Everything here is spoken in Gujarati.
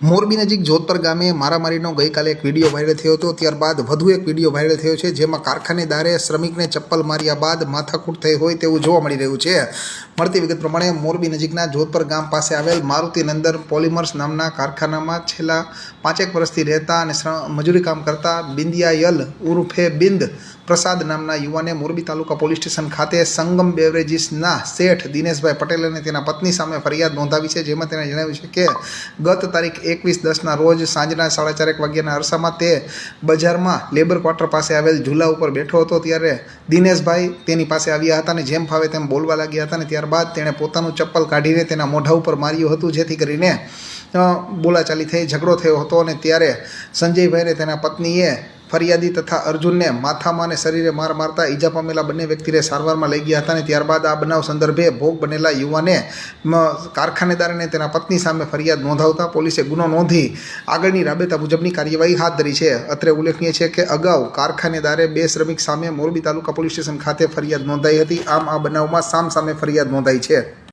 મોરબી નજીક જોધપર ગામે મારામારીનો ગઈકાલે એક વીડિયો વાયરલ થયો હતો. ત્યારબાદ વધુ એક વીડિયો વાયરલ થયો છે, જેમાં કારખાનેદારે શ્રમિકને ચપ્પલ માર્યા બાદ માથાકૂટ થઈ હોય તેવું જોવા મળી રહ્યું છે. મળતી વિગત પ્રમાણે મોરબી નજીકના જોધપર ગામ પાસે આવેલ મારુતિ નંદર પોલિમર્સ નામના કારખાનામાં છેલ્લા પાંચેક વર્ષથી રહેતા અને મજૂરી કામ કરતા બિંદિયાયલ ઉર્ફે બિંદ પ્રસાદ નામના યુવાને મોરબી તાલુકા પોલીસ સ્ટેશન ખાતે સંગમ બેવરેજીસના શેઠ દિનેશભાઈ પટેલ અને તેના પત્ની સામે ફરિયાદ નોંધાવી છે, જેમાં તેણે જણાવ્યું છે કે ગત તારીખ એકવીસ દસના રોજ સાંજના સાડા ચારેક વાગ્યાના અરસામાં તે બજારમાં લેબર ક્વાર્ટર પાસે આવેલ ઝૂલા ઉપર બેઠો હતો, ત્યારે દિનેશભાઈ તેની પાસે આવ્યા હતા અને જેમ ફાવે તેમ બોલવા લાગ્યા હતા અને ત્યારબાદ તેણે પોતાનું ચપ્પલ કાઢીને તેના મોઢા ઉપર માર્યું હતું, જેથી કરીને બોલાચાલી થઈ, ઝઘડો થયો હતો અને ત્યારે સંજયભાઈને તેના પત્નીએ ફરિયાદી તથા અર્જુનને માથામાં અને શરીરે માર મારતા ઈજા પામેલા બંને વ્યક્તિને સારવારમાં લઈ ગયા હતા અને ત્યારબાદ આ બનાવ સંદર્ભે ભોગ બનેલા યુવાને મ, કારખાનેદાર અને તેના પત્ની સામે ફરિયાદ નોંધાવતા પોલીસે ગુનો નોંધી આગળની રાબેતા મુજબની કાર્યવાહી હાથ ધરી છે. અત્રે ઉલ્લેખનીય છે કે અગાઉ કારખાનેદારે બે શ્રમિક સામે મોરબી તાલુકા પોલીસ સ્ટેશન ખાતે ફરિયાદ નોંધાઈ હતી. આમ આ બનાવમાં સામ સામે ફરિયાદ નોંધાઈ છે.